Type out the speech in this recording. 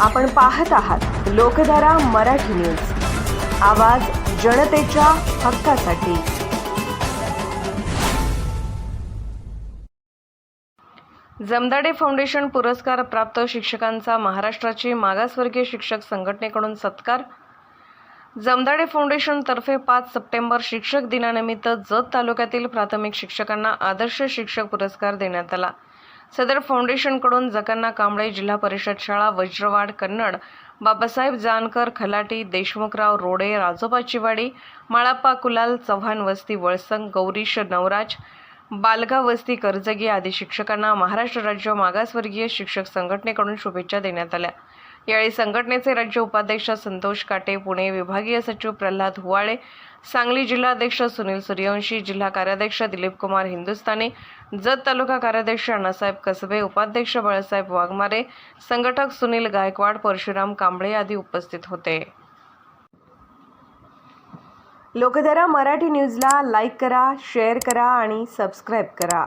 आपण पाहत आहात लोकधारा मराठी न्यूज. आवाज जनतेच्या हक्कासाठी. जमदाडे फाउंडेशन पुरस्कार प्राप्त शिक्षकांचा महाराष्ट्राची मागासवर्गीय शिक्षक संघटनेकडून सत्कार. जमदाडे फाउंडेशनतर्फे पाच सप्टेंबर शिक्षक दिनानिमित्त जत तालुक्यातील प्राथमिक शिक्षकांना आदर्श शिक्षक पुरस्कार देण्यात आला. सदर फाउंडेशनकडून जकांना कांबळे जिल्हा परिषद शाळा वज्रवाड कन्नड बाबासाहेब जानकर खलाटी देशमुखराव रोडे राजोबा चिवाडी माळाप्पा कुलाल चव्हाण वस्ती वळसंग गौरीश नवराज बालगाव वस्ती कर्जगी आदी शिक्षकांना महाराष्ट्र राज्य मागासवर्गीय शिक्षक संघटनेकडून शुभेच्छा देण्यात आल्या. यावेळी संघटनेचे राज्य उपाध्यक्ष संतोष काटे पुणे विभागीय सचिव प्रल्हाद हुवाळे सांगली जिल्हाध्यक्ष सुनील सूर्यवंशी जिल्हा कार्याध्यक्ष दिलीप कुमार हिंदुस्थानी जत तालुका कार्याध्यक्ष अण्णासाहेब कसबे उपाध्यक्ष बाळासाहेब वाघमारे संघटक सुनील गायकवाड परशुराम कांबळे आदी उपस्थित होते. लोकधारा मराठी न्यूजला लाईक करा शेअर करा आणि सबस्क्राईब करा.